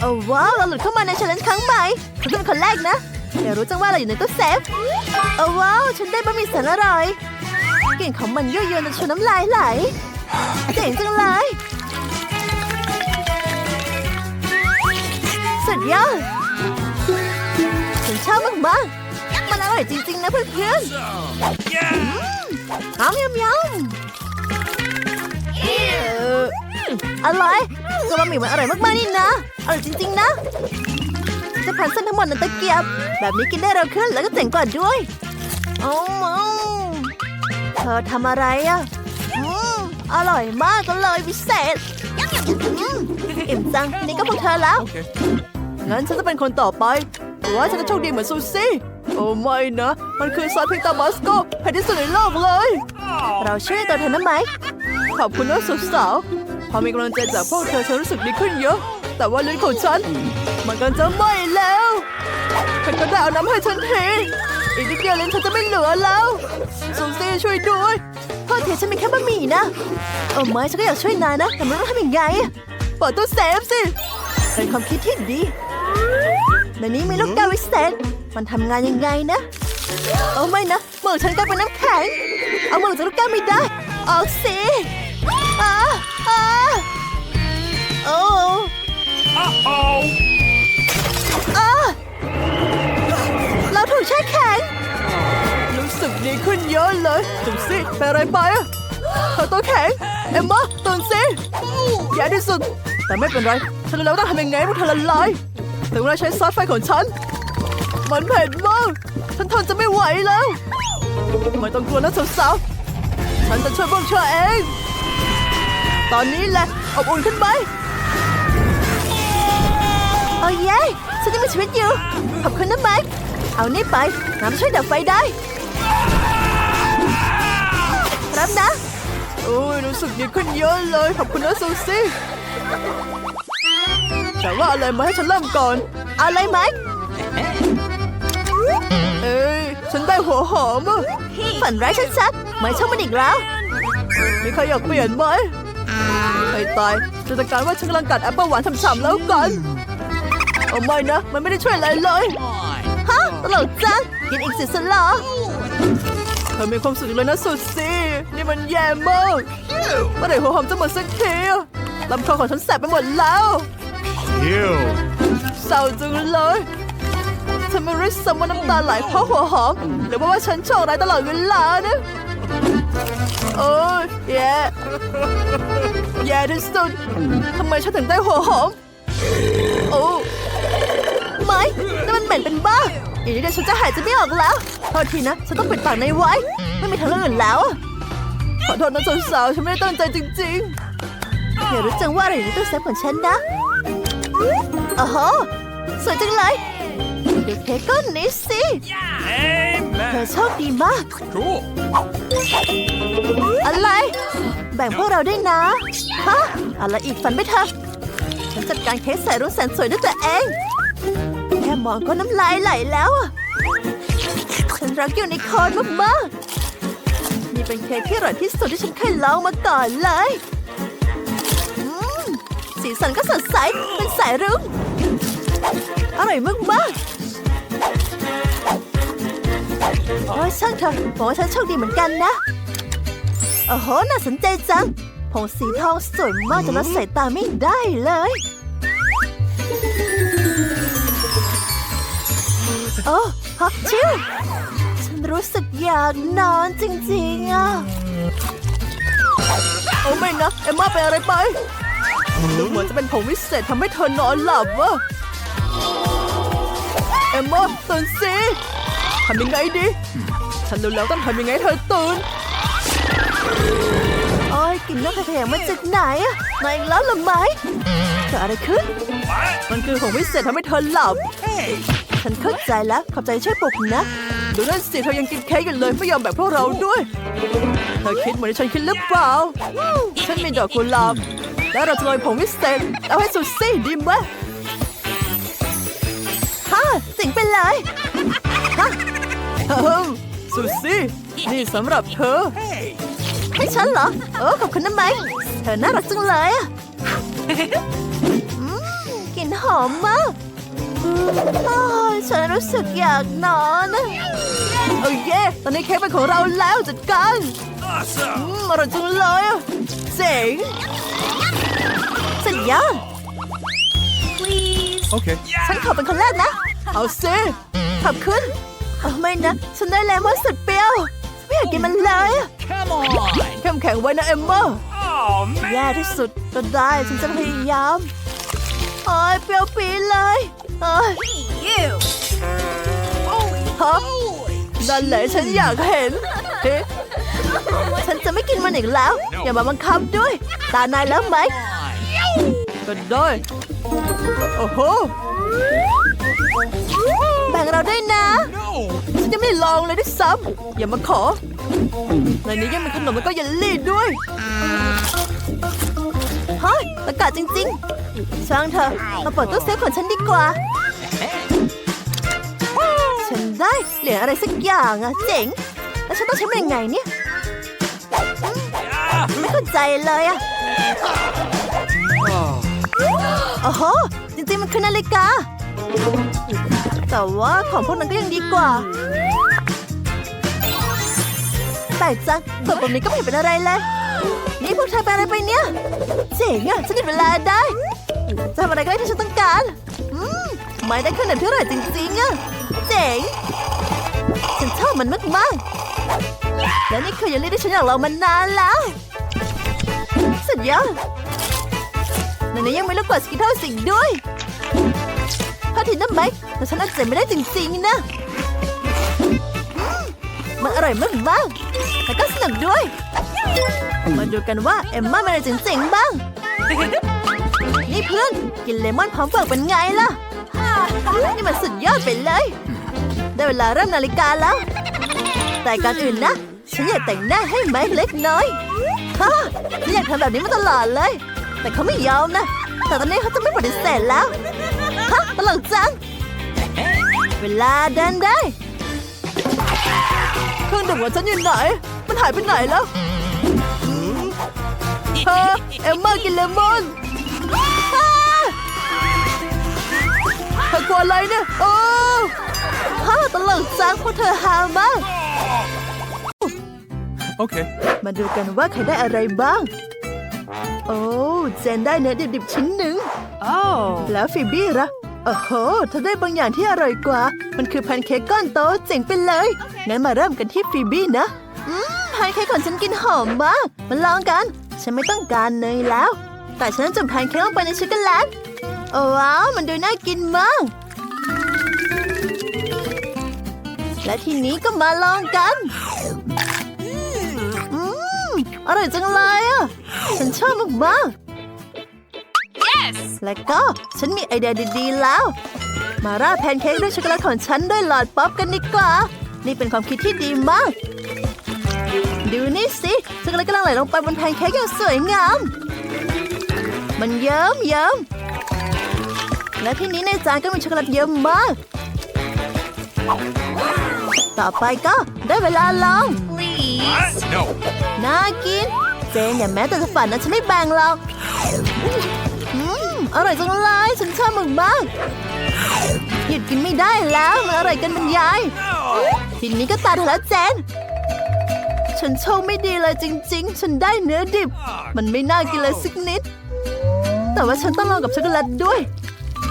โอ้ว้าวเราหลุดเข้ามาในช l เลน g e ครั้งใหม่ฉันเป็นคนแรกนะเดี๋ยวรู้จังว่าเราอยู่ในตู้เซฟโอ้ว้าวฉันได้บะหมี่แสนอร่อยกลิ่นของมันยั่วยวนจนชวนน้ำลายไหลเจ๋งจังเลยสุดยอดฉันชอบมากๆมันอร่อยจริงๆนะเพื่อนๆ Yeah! ยำยำยำเอออะไรก็บะหมี่มันอร่อยมากๆนี่นะอ ร่อยจริง ๆ นะ จะพันเส้นทั้งหมดในตะเกียบ แบบนี้กินได้เร็วขึ้นแล้วก็เจ๋งกว่าด้วยโอ้มเธอทำอะไรอะอืมอร่อยมากเลยพิเศษอืมอิ่มจัง นี่ก็พวกเธอแล้ว Okay. งั้นฉันจะเป็นคนต่อไปหรือว่าฉันจะโชคดีเหมือนซูซี่ โอ้ไม่นะ มันคือซอสพริกตาบาสโกแพงที่สุดในโลกเลย เราช่วยตัวเธอนะไหม ขอบคุณนะสุดสาว พอมีกำลังใจจากพวกเธอฉันรู้สึกดีขึ้นเยอะ แต่ว่าลิ้นของฉัน มันกำลังจะไหม้แล้วฉันก็ได้เอาน้ำให้ฉันทีอีกนิดเดียวลิ้นฉันจะไม่เหลือแล้วซูซี่ช่วยด้วยโทษทีฉันมีแค่บะหมี่นะเออไม่ฉันก็อยากช่วยนายนะ แต่ไม่รู้ทำยังไงเปิดตู้เซฟสิเป็นความคิดที่ดีในนี้มีลูกแกวิเศษมันทำงานยังไงนะ เอาไม่นะเมือฉันก็เป็นน้ำแข็ง เอาเมือจากลูกแก้วไม่ได้ ออกสิอาอาโอ้ Uh-oh! อาเราถูกแช่แข็ง รู้สึกดีขึ้นเยอะเลยจุสิเป็นอะไรไปอะเธอตัวแข็ง เอ็มมาตื่นสิแย่ที่สุด แต่ไม่เป็นไร ฉันรู้แล้วต้องทำยังไงให้พวกเธอละลายถึงเวลาใช้ซอสไฟของฉัน มันเผ็ดมาก ฉันทนจะไม่ไหวแล้ว ไม่ต้องกลัวนะสาวๆ ฉันจะช่วยพวกเธอเอง ตอนนี้แหละ อบอุ่นขึ้นไหม ชีวิตอยู่ ขอบคุณนะแม็กเอานี่ไปน้ำช่วยดับไฟได้รับนะ โอ้ยรู้สึกดีขึ้นเยอะเลย ขอบคุณนะซูซี่แต่ว่าอะไรมาให้ฉันเริ่มก่อน อะไรไหมเอ้ยฉันได้หัวหอมอะฝันร้ายชัดๆไม่ชอบมันอีกแล้ว มีใครอยากเปลี่ยนไหมให้ตายจะจัดการว่าฉันกำลังกัดแอปเปิลหวานฉ่ำๆแล้วกัน เอาไม่นะ มันไม่ได้ช่วยอะไรเลย ฮะ ตลกจัง กินอีกสิสเหรอเธอมีความสุขเลยนะสุดสินี่มันแย่มากเมื่อไหร่หัวหอมจะหมดสักทีอะลำคอของฉันแสบไปหมดแล้ว Ew. เศร้าจังเลยฉันไม่รู้สมว่าน้ำตาไหลเพราะหัวหอม หรือว่าว่าฉันโชคร้ายตลอดเวลานะโอ้ยแย่แย่ที่สุดทำไมฉันถึงได้หัวหอม โอ้ไม่นั่นมัน เหม็นเป็นบ้าอีกนิดเดียวฉันจะหายใจไม่ออกแล้วโทษทีนะ ฉันต้องปิดปากในไว้ ไม่มีทางเลือกอื่นแล้วอะขอโทษนะสาวๆฉันไม่ได้ตั้งใจจริงๆอย่ารู้จังว่าอะไรอยู่ในตู้เซฟของฉันนะโอ้โหสวยจังเลยดูเค้กก้อนนี้สิเธอ Amen. โชคดีมาก Cool. อะไร แบ่งพวกเราด้วยนะฮะอะไรอีกฝันไม่เถอะฉันจัดการเค้กใส่รุ่นแสนสวยด้วยตัวเองแค่มองก็น้ำลายไหลแล้วอะฉันรักอยู่ในคอร์นมากๆนี่เป็นเค้กที่อร่อยที่สุดที่ฉันเคยลองมาก่อนเลยสีสันก็สดใสเป็นสายรุ้งอร่อยมากๆโอ้ยช่างเถอะบอกว่าฉันโชคดีเหมือนกันนะโอ้โหน่าสนใจจังผงสีทองสวยมากจนละสายตาไม่ได้เลย โอ้ฮะชิวฉันรู้สึกอยากนอนจริงๆอะโอ้ไม่นะเอ็มมาเป็นอะไรไปดูเหมือนจะเป็นผงวิเศษทำให้เธอนอนหลับวะเอ็มมาตื่นสิทำยังไงดี ฉันรู้แล้วต้องทำยังไงให้เธอตื่นโอ้ยกลินน้ำขยะมาจากไหนอะมาอีกแล้วเหรือไหมเกิดอะไรขึ้น มันคือของวิเศษทำให้เธอหลับ ฉันเข้าใจแล้ว ขอบใจช่วยปลุกนะดูนั่นสิเธอยังกินเค้กอยู่เลยไม่ยอมแบ่งพวกเราด้วย เธอคิดเหมือนที่ฉันคิดหรือเปล่า ฉันมีดอกกุหลาบ แล้วเราจะโรยผงวิเศษเอาให้สุดสิดีไหมฮ่าสิงไปเลยฮะเฮ้มสุดสินี่สำหรับเธอ ให้ฉันเหรอ เออขอบคุณนะไหมเธอน่ารักจังเลยอะอืมกลิ่นหอมมาก โอ้ยฉันรู้สึกอยากนอนนะโอ้ยเย่ตอนนี้เค้กเป็นของเราแล้วจัดการ Awesome. อืมอร่อยจังเลยอะเจ๋งสุดยอด Okay. ฉันขอเป็นคนแรกนะ เอาสิขอบคุณเอาไม่นะ ฉันได้เลมอนสุดเปรี้ยวไม่อยากกินมันเลยอะ Come on. เข้มแข็งไว้นะเอมเมอร์ Oh man. แย่ที่สุดก็ได้ฉันจะพยายามโอ้ยเปรี้ยวปีดเลย เอ้ยฮะนั่นแหละฉันอยากเห็นเฮ้ฉันจะไม่กินมันอีกแล้ว อย่ามาบังคับด้วย ตานายแล้วไหมก็ได้โอ้โหแบ่งเราด้วยนะ No. ฉันยังไม่ได้ลองเลยด้วยซ้ำอย่ามาขอในนี้ยังมีขนมแล้วก็เยลลี่ด้วย เฮ้ยตะกาศจริงๆ ช่างเถอะมาเปิดตู้เซฟของฉันดีกว่า ฉันได้เหรียญอะไรสักอย่างอะเจ๋ง แล้วฉันต้องใช้มันยังไงเนี่ย ไม่เข้าใจเลยอะโอ้โห จริงๆ มันคือนาฬิกา แต่ว่าของพวกนั้นก็ยังดีกว่าแต่จังตัวตรงนี้ก็ไม่เห็นเป็นอะไรเลย นี่พวกเธอไปอะไรไปเนี่ย เจ๋งอะฉันหยุดเวลาได้จะทำอะไรก็ได้ที่ฉันต้องการ อืมไม่ได้ขนาดเท่าไหร่จริงๆอะเจ๋ง ฉันชอบมันมากๆ และนี่คือเยลลี่ที่ฉันอยากลองมานานแล้ว สุดยอดในนี้ยังไมีลูกกวาดสกิทเทิลสิงด้วยพาทินน้ำไหมแต่ฉันอาจจะไม่ได้จริงๆนะมมันอร่อยมากมากๆแล้วก็สนุกด้วย มาดูกันว่าเอมม่ามันอะไรจริงๆบ้าง นี่เพื่อนกินเลมอนพร้อมเปลือกเป็นไงล่ะ นี่มันสุดยอดไปเลย ได้เวลาเริ่มนาฬิกาแล้ว แต่ก่อนอื่นนะ ฉันอยากแต่งหน้าให้ไมค์เล็กน้อยฮ่าฉันอยากทำแบบนี้มาตลอดเลย แต่เขาไม่ยอมนะ แต่ตอนนี้เขาจะไม่ปฏิเสธแล้ว ฮะตลกจัง เวลาเดินได้ เครื่องดื่มของฉันอยู่ไหน มันหายไปไหนแล้ว เธอเอมมากินเลมอนอ้าเธอกลัวอะไรเนี่ยโอ้ฮ่าตลกจังพวกเธอฮามาก Okay. มาดูกันว่าใครได้อะไรบ้าง โอ้เจนได้เนื้อดิบๆชิ้นหนึ่ง Oh. แล้วฟิบี้ล่ะโอ้โหเธอได้บางอย่างที่อร่อยกว่า มันคือแพนเค้กก้อนโตเจ๋งไปเลย งั้นมาเริ่มกันที่ฟิบี้นะ อืมแพนเค้กของฉันกินหอมมากมาลองกัน ฉันไม่ต้องการเนยแล้ว แต่ฉันจะจุ่มแพนเค้กลงไปในช็อกโกแลตโอ้ว้าวมันดูน่ากินมาก และทีนี้ก็มาลองกันอืมอร่อยจังเลยอะ ฉันชอบมากๆ Yes. และก็ฉันมีไอเดียดีๆแล้ว มาราดแพนเค้กด้วยช็อกโกแลตของฉันด้วยหลอดป๊อปกันดีกว่า นี่เป็นความคิดที่ดีมาก ดูนี่สิช็อกโกแลตกำลังไหลลงไปบนแพนเค้กอย่างสวยงาม มันเยิ้มเยิ้มและที่นี้ในจานก็มีช็อกโกแลตเยอะมาก ต่อไปก็ได้เวลาลอง Please. No. น่ากิน เจนอย่าแม้แต่จะฝันนะฉันไม่แบ่งหรอกอืมอร่อยจังเลยฉันชอบมากมากๆหยุดกินไม่ได้แล้วมันอร่อยเกันบรรยาย No. ทีนี้ก็ตาเธอแล้วเจน ฉันโชคไม่ดีเลยจริง ๆ ฉันได้เนื้อดิบ มันไม่น่ากินเลยสักนิด แต่ว่าฉันต้องลองกับช็อกโกแลตด้วย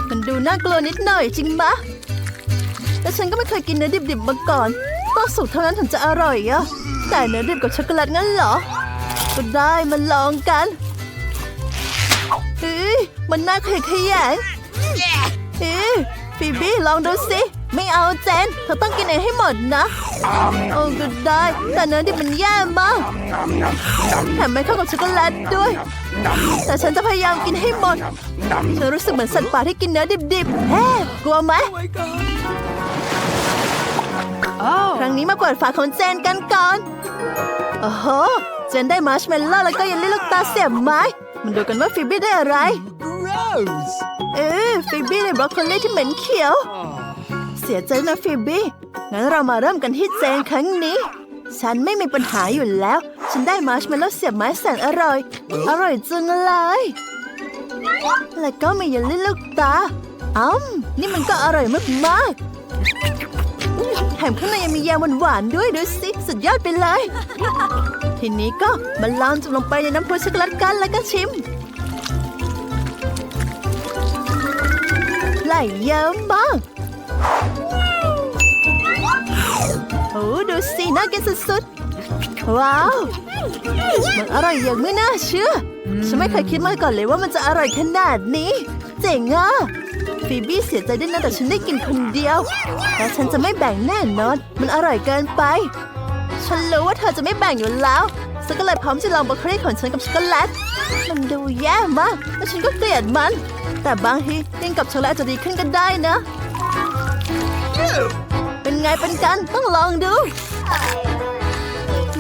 มันดูน่ากลัวนิดหน่อยจริงมะแต่ฉันก็ไม่เคยกินเนื้อดิบๆมาก่อน ต้องสุกเท่านั้นถึงจะอร่อยอะแต่เนื้อดิบกับช็อกโกแลตงั้นเหรอ ก็ได้มาลองกันเฮ้ยมันน่าขยะแขยงเฮ้ยฟีบี้ลองดูสิ ไม่เอาเจนเธอต้องกินเองให้หมดนะโอ้ก็ได้ แต่เนื้อดิบมันแย่มากแถมไม่เข้ากับช็อกโกแลตด้วย แต่ฉันจะพยายามกินให้หมดฉันรู้สึกเหมือนสัตว์ป่าที่กินเนื้อดิบๆเฮ้กลัวไหม Oh. ครั้งนี้มาเปิดฝาของเจนกันก่อนโอ้โหเจนได้มาร์ชเมลโล่แล้วก็เยลลี่ลูกตาเสียบไม้มันดูกันว่าฟิบบี้ได้อะไร Gross. เอ๊ะฟิบบี้ได้บรอกโคลีที่เหม็นเขียวเสียใจนะฟิบบี้ งั้นเรามาเริ่มกันที่เจนครั้งนี้ ฉันไม่มีปัญหาอยู่แล้ว ฉันได้มาร์ชเมลโล่เสียบไม้แสนอร่อย อร่อยจังเลย แล้วก็มีเยลลี่ลูกตาอ้ำนี่มันก็อร่อยมากๆ แถมข้างในยังมีแยมหวานๆด้วยดูสิสุดยอดไปเลย ทีนี้ก็มาลองจุ่มลงไปในน้ำพุช็อกโกแลตกันแล้วก็ชิมไหลเยอะมาก ดูสิน่ากินสุดๆ ว้าว มันอร่อยอย่างไม่น่าเชื่อ ฉันไม่เคยคิดมาก่อนเลยว่ามันจะอร่อยขนาดนี้ เจ๋งอะฟีบี้เสียใจด้วยนะแต่ฉันได้กินคนเดียวและฉันจะไม่แบ่งแน่นอน มันอร่อยเกินไป ฉันรู้ว่าเธอจะไม่แบ่งอยู่แล้วฉันก็เลยพร้อมจะลองบรอกโคลีของฉันกับช็อกโกแลต มันดูแย่มาก และฉันก็เกลียดมัน แต่บางทีกินกับช็อกโกแลตจะดีขึ้นก็ได้นะ เป็นไงเป็นกันต้องลองดู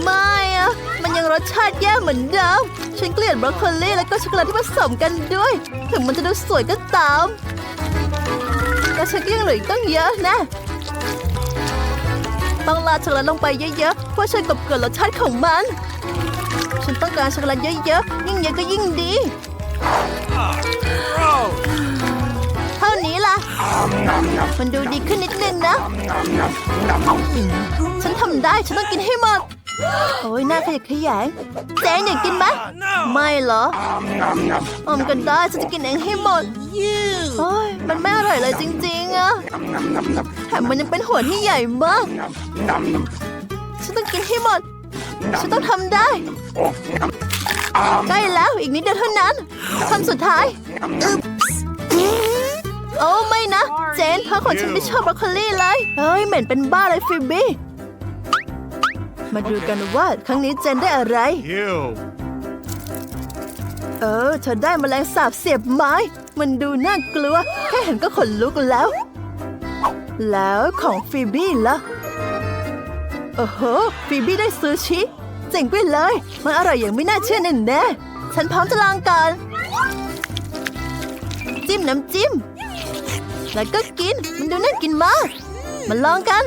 ไม่อะมันยังรสชาติแย่เหมือนเดิมฉันเกลียดบรอกโคลีแล้วก็ช็อกโกแลตที่ผสมกันด้วย ถึงมันจะดูสวยก็ตาม แต่ฉันก็ยังเหลืออีกตั้งเยอะนะ ต้องราดช็อกโกแลตลงไปเยอะๆเพื่อช่วยกลบเกลื่อนรสชาติของมัน ฉันต้องการช็อกโกแลตเยอะๆยิ่งเยอะก็ยิ่งดี มันดูดีขึ้นนิดนึงนะ ฉันทำได้ฉันต้องกินให้หมด โอ้ยน่าขยะแขยงแจงอยากกินไหม ไม่เหรออมกันได้ฉันจะกินเองให้หมดโอ้ยมันไม่อร่อยเลยจริง ๆอะแถมมันยังเป็นหัวที่ใหญ่มาก ฉันต้องกินให้หมด ฉันต้องทำได้ใกล้แล้วอีกนิดเดียวเท่านั้นคำสุดท้าย โอ้ไม่นะ เจนพ่อของฉันไม่ชอบบรอกโคลีเลยเฮ้ยเหม็นเป็นบ้าเลยฟิบบี้มาดูกันว่าครั้งนี้เจนได้อะไร เออเธอได้แมลงสาบเสียบไม้ มันดูน่ากลัว แค่เห็นก็ขนลุกแล้ว แล้วของฟีบี้ล่ะโอ้โหฟีบี้ได้ซูชิเจ๋งไปเลย มันอร่อยอย่างไม่น่าเชื่อแน่แน่ๆฉันพร้อมจะลองก่อนจิ้มน้ำจิ้ม แล้วก็กิน มันดูน่ากินมาก มาลองกัน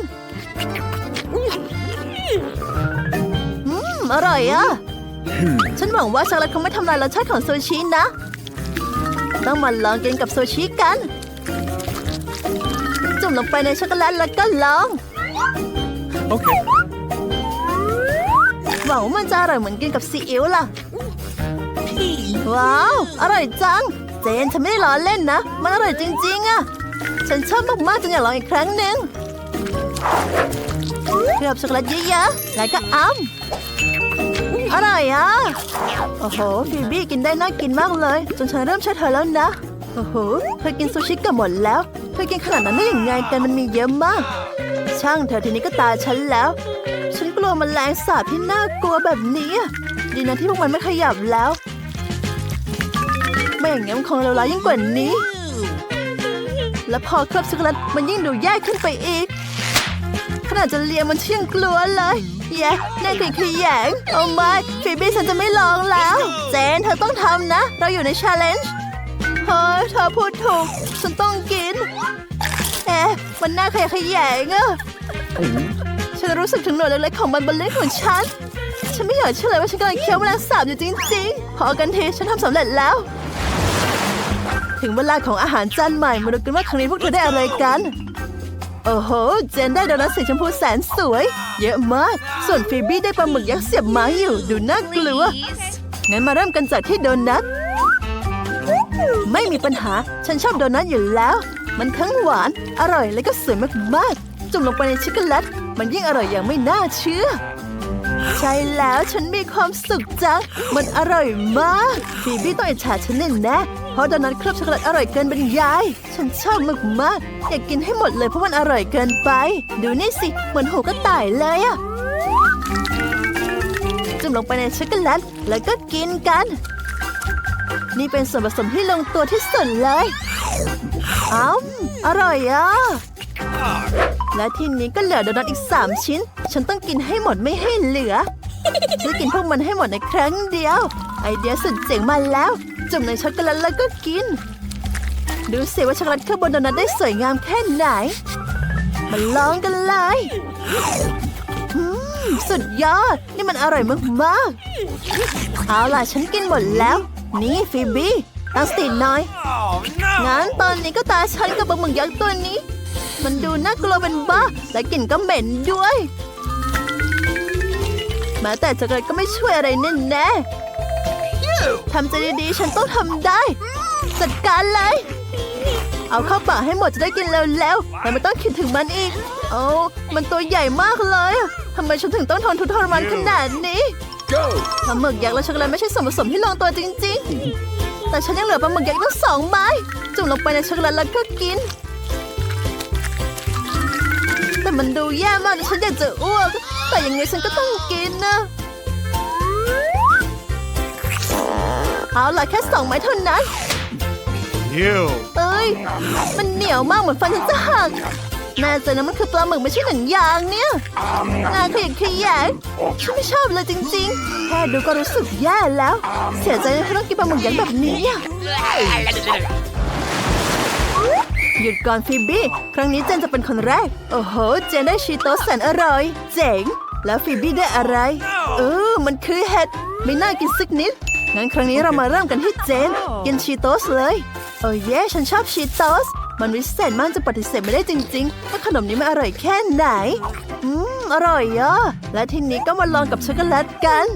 อืมอร่อยอะ ฉันหวังว่าช็อกโกแลตคงไม่ทำลายรสชาติของซูชินะ ต้องมาลองกินกับซูชิกัน จุ่มลงไปในช็อกโกแลตแล้วก็ลอง Okay. หวังว่ามันจะอร่อยเหมือนกินกับซีอิ๊วล่ะ ว้าว อร่อยจัง เจนฉันไม่ได้ล้อเล่นนะ มันอร่อยจริง ๆอะ ฉันชอบมากๆจนอยากลองอีกครั้งหนึ่งเคลือบช็อกโกแลตเยอะๆแล้วก็อ้ำอร่อยอะ โอ้โหฟีบี้กินได้น่ากินมากเลย จนฉันเริ่มเชื่อเธอแล้วนะ โอ้โหเธอกินซูชิกับหมดแล้ว เธอกินขนาดนั้นได้ยังไงกันมันมีเยอะมาก ช่างเธอทีนี้ก็ตาฉันแล้ว ฉันกลัวมันแมลงสาบที่น่ากลัวแบบนี้ ดีนะที่พวกมันไม่ขยับแล้ว ไม่อย่างนั้นมันคงเลวร้ายยิ่งกว่านี้ และพอเคลือบช็อกโกแลตมันยิ่งดูแย่ขึ้นไปอีก ขนาดจะเลียมันเชี่ยงกลัวเลยแย่น่าขยขยงโอ้ไม่ฟีบี้ฉันจะไม่ลองแล้ว เจนเธอต้องทำนะ เราอยู่ในชาเลนจ์เฮ้ยเธอพูดถูก ฉันต้องกินเอ๊ะมันน่าขยะแขยงอะฉันรู้สึกถึงหนวดเล็กๆของมันบนลิ้นของฉัน ฉันไม่อยากเชื่อเลยว่าฉันกำลังเคี้ยวแมลงสาบอยู่จริงๆ พอกันทีฉันทำสำเร็จแล้ว ถึงเวลาของอาหารจานใหม่มาดูกันว่าครั้งนี้พวกเธอได้อะไรกัน โอ้โห เจนได้โดนัทสีชมพูแสนสวย เยอะมาก ส่วนฟีบี้ได้ปลาหมึกยักษ์เสียบไม้อยู่ ดูน่ากลัว งั้นมาเริ่มกันจากที่โดนัท ไม่มีปัญหา ฉันชอบโดนัทอยู่แล้ว มันทั้งหวาน อร่อยและก็สวยมากๆ จุ่มลงไปในช็อกโกแลต มันยิ่งอร่อยอย่างไม่น่าเชื่อใช่แล้วฉันมีความสุขจัง มันอร่อยมากฟีบี้ต้องอิจฉาฉันแน่แน่ เพราะโดนัทเคลือบช็อกโกแลตอร่อยเกินบรรยาย ฉันชอบมากๆอยากกินให้หมดเลยเพราะมันอร่อยเกินไป ดูนี่สิ เหมือนหูกระต่ายเลยอะจุ่มลงไปในช็อกโกแลตแล้วก็กินกัน นี่เป็นส่วนผสมที่ลงตัวที่สุดเลย อ้าวอร่อยอะและทีนี้ก็เหลือโดนัทอีก 3 ชิ้น ฉันต้องกินให้หมดไม่ให้เหลือจะกินพวกมันให้หมดในครั้งเดียว ไอเดียสุดเจ๋งมาแล้ว จุ่มในช็อกโกแลตแล้วก็กิน ดูสิว่าช็อกโกแลตข้างบนโดนัทได้สวยงามแค่ไหน มาลองกันเลยสุดยอด นี่มันอร่อยมากๆ เอาล่ะฉันกินหมดแล้ว นี่ฟีบี้ตั้งสติหน่อย Oh, no! งั้นตอนนี้ก็ตาฉันกับปลาหมึกยักษ์ตัวนี้ มันดูน่ากลัวเป็นบ้า และกลิ่นก็เหม็นด้วย แม้แต่ช็อกโกแลตก็ไม่ช่วยอะไรแน่แน่ๆ ทำใจดีๆ ฉันต้องทำได้ จัดการเลย เอาเข้าปากให้หมดจะได้กินเร็วๆแต่ไม่ต้องคิดถึงมันอีก โอ้มันตัวใหญ่มากเลยอะทำไมฉันถึงต้องทนทุกข์ทรมานขนาดนี้ Go! ปลาหมึกยักษ์และช็อกโกแลตไม่ใช่ส่วนผสมที่ลงตัวจริง ๆ แต่ฉันยังเหลือปลาหมึกยักษ์ตั้งสองไม้ จุ่มลงไปในช็อกโกแลตแล้วก็กิน แต่มันดูแย่มากจนฉันอยากจะอ้วก แต่ยังไงฉันก็ต้องกินนะ เอาล่ะแค่สองไม้เท่านั้น You! เอ้ย มันเหนียวมากเหมือนฟันฉันจะหักแน่ใจนะมันคือปลาหมึกไม่ใช่หนังยางเนี่ยงานขยันขยงฉันไม่ชอบเลยจริงๆ แค่ดูก็รู้สึกแย่แล้ว เสียใจที่ต้องกินปลาหมึกยักษ์แบบนี้อะหยุดก่อนฟิบบี้ ครั้งนี้เจนจะเป็นคนแรก โอ้โห เจนได้ชีโตสแสนอร่อย เจ๋ง แล้วฟิบบี้ได้อะไร เออ มันคือเห็ด ไม่น่ากินสักนิด งั้นครั้งนี้เรามาเริ่มกันที่เจน กินชีโตสเลย โอ้เย่ฉันชอบชีโตส มันวิเศษมากจะปฏิเสธไม่ได้จริงๆว่าขนมนี้มันอร่อยแค่ไหน อืม อร่อยอะและทีนี้ก็มาลองกับช็อกโกแลตกัน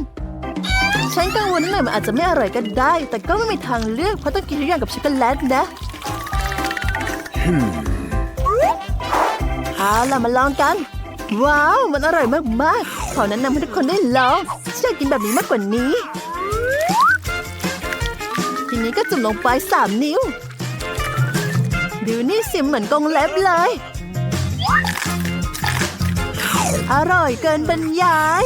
ฉันกังวลนิดหน่อยมันอาจจะไม่อร่อยก็ได้ แต่ก็ไม่มีทางเลือกเพราะต้องกินทุกอย่างกับช็อกโกแลตนะเอาล่ะมาลองกัน ว้าว มันอร่อยมากๆขอแนะนำให้ทุกคนได้ลองฉันอยากกินแบบนี้มากกว่านี้ ทีนี้ก็จุ่มลงไปสามนิ้ว ดูนี่สิเหมือนกรงเล็บเลย อร่อยเกินบรรยาย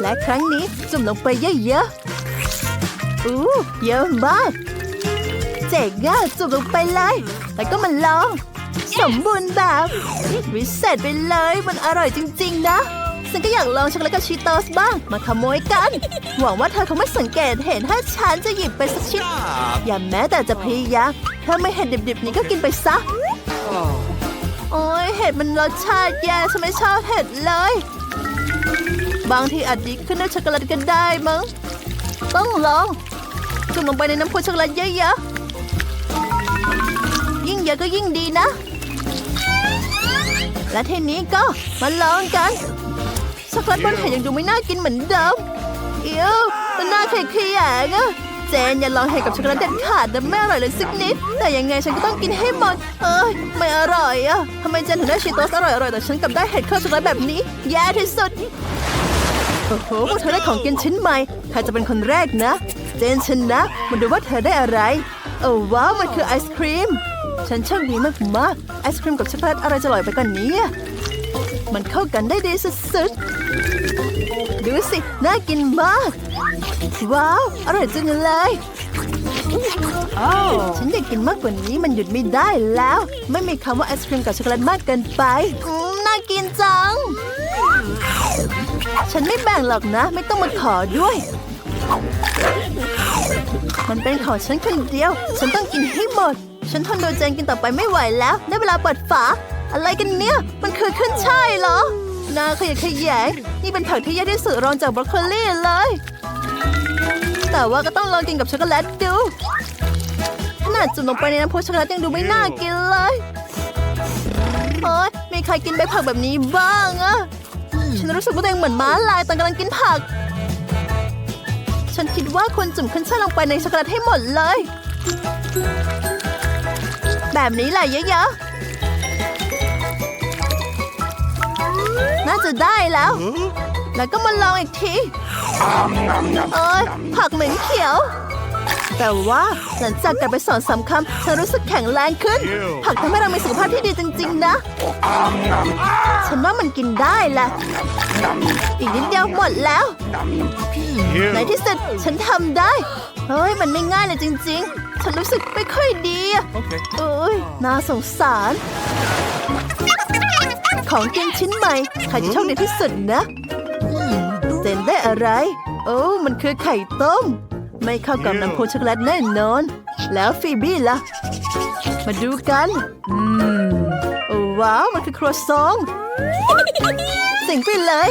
และครั้งนี้จุ่มลงไปเยอะๆอู้เยอะมาก เจ๋งอะจุ่มลงไปเลย แล้วก็มาลอง สมบูรณ์แบบวิเศษไปเลย มันอร่อยจริง ๆ นะ ฉันก็อยากลองช็อกโกแลตกับชีโตสบ้าง มาขโมยกัน หวังว่าเธอคงไม่สังเกตเห็นถ้าฉันจะหยิบไปสักชิ้น อย่าแม้แต่จะพยายามถ้าไม่เห็นดิบๆนี้ก็กินไปซะ โอ้ยเห็ดมันรสชาติแย่ฉันไม่ชอบเห็ดเลย บางทีอาจดีขึ้นด้วยช็อกโกแลตกันได้มั้ง ต้องลองจุ่มลงไปในน้ำพุช็อกโกแลตเยอะๆ ยิ่งเยอะก็ยิ่งดีนะและทีนี้ก็มาลองกัน ช็อกโกแลตบนเห็ดยังดูไม่น่ากินเหมือนเดิมเอียวมันน่าเขยขยงอะเจนอย่าลองเห็ดกับช็อกโกแลตเด็ดขาดนะไม่อร่อยเลยสักนิด แต่ยังไงฉันก็ต้องกินให้หมด เอ้ยไม่อร่อยอะทำไมเจนถึงได้ชีโตสอร่อยอร่อยแต่ฉันกลับได้เห็ดเครื่องช็อกโกแลตแบบนี้ แย่ที่สุด โอ้โหพวกเธอได้ของกินชิ้นใหม่ใครจะเป็นคนแรกนะ เจนชนะมาดูว่าเธอได้อะไรโอ้ว้าวมันคือไอศครีม ฉันโชคดีมากๆไอศครีมกับช็อกโกแลตอะไรจะอร่อยไปกว่านนี้ มันเข้ากันได้ดีสุดๆ ดูสิ น่ากินมาก ว้าว อร่อยจังเลย Oh. ฉันอยากกินมากกว่านี้มันหยุดไม่ได้แล้ว ไม่มีคำว่าไอศครีมกับช็อกโกแลตมากเกินไปอืมน่ากินจัง ฉันไม่แบ่งหรอกนะ ไม่ต้องมาขอด้วย มันเป็นของฉันคนเดียว ฉันต้องกินให้หมด ฉันทนดูเจนกินต่อไปไม่ไหวแล้ว ได้เวลาเปิดฝา อะไรกันเนี่ย มันคือขึ้นช่ายเหรอน่าขยะแขยงนี่เป็นผักที่แย่ที่สุดรองจากบรอกโคลีเลย แต่ว่าก็ต้องลองกินกับช็อกโกแลตดู ขนาดจุ่มลงไปในน้ำพุช็อกโกแลตยังดูไม่น่ากินเลยโอ๊ยมีใครกินใบผักแบบนี้บ้างอะฉันรู้สึกว่าตัวเองเหมือนม้าลายตอนกำลังกินผัก ฉันคิดว่าควรจุ่มขึ้นช่ายลงไปในช็อกโกแลตให้หมดเลย แบบนี้แหละเยอะๆ น่าจะได้แล้ว แล้วก็มาลองอีกที เอ้ยผักเหม็นเขียว แต่ว่าหลังจากกัดไปสองสามคำฉันรู้สึกแข็งแรงขึ้น ผักทำให้เรามีสุขภาพที่ดีจริง ๆ นะ ฉันว่ามันกินได้แหละ อีกนิดเดียวหมดแล้ว You! ในที่สุดฉันทำได้ เฮ้ย มันไม่ง่ายเลยจริง ๆ ฉันรู้สึกไม่ค่อยดีอะ Okay. เอ้ยน่าสงสาร ของกินชิ้นใหม่ใครจะโชคดีที่สุดนะเจนได้อะไร โอ้มันคือไข่ต้ม ไม่เข้ากับน้ำพุช็อกโกแลตแน่นอน แล้วฟีบี้ล่ะ มาดูกันอืมว้าว มันคือครัวซองสิ่งไปเลย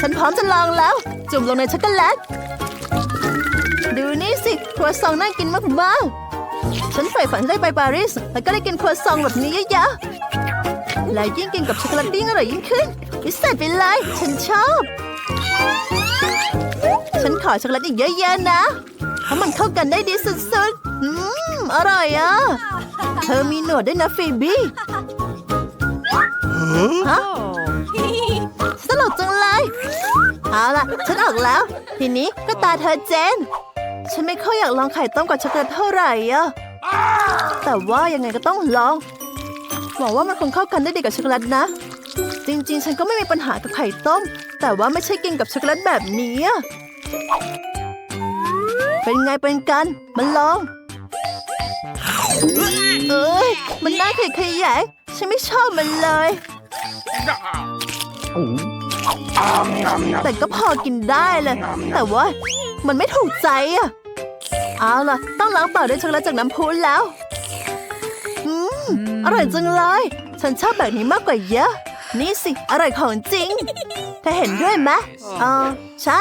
ฉันพร้อมจะลองแล้ว จุ่มลงในช็อกโกแลต ดูนี่สิ ครัวซองน่ากินมากๆฉันใฝ่ฝันได้ไปปารีสแล้วก็ได้กินครัวซองแบบนี้เยอะ และยิ่งกินกับช็อกโกแลตยิ่งอร่อยยิ่งขึ้นพิเศษไปเลย ฉันชอบ ฉันขอช็อกโกแลตอีกเยอะๆนะ เพราะมันเข้ากันได้ดีสุดๆ อืม อร่อยอะ เธอมีหนวดด้วยนะฟีบี้ฮะสนุกจังเลย เอาล่ะ ฉันออกแล้ว ทีนี้ก็ตาเธอเจน ฉันไม่ค่อยอยากลองไข่ต้มกับช็อกโกแลตเท่าไหร่อะ แต่ว่ายังไงก็ต้องลอง หวังว่ามันคงเข้ากันได้ดีกับช็อกโกแลตนะ จริงๆ ฉันก็ไม่มีปัญหากับไข่ต้ม แต่ว่าไม่ใช่กินกับช็อกโกแลตแบบนี้ เป็นไงเป็นกัน มันลอง เอ้ย มันน่าขยขยายฉันไม่ชอบมันเลย แต่ก็พอกินได้เลย แต่ว่ามันไม่ถูกใจอะเอาล่ะ ต้องล้างปากด้วยช็อกโกแลตจากน้ำพุแล้ว อืมอร่อยจังเลย ฉันชอบแบบนี้มากกว่าเยอะ นี่สิ อร่อยของจริง เธอเห็นด้วยไหมเออใช่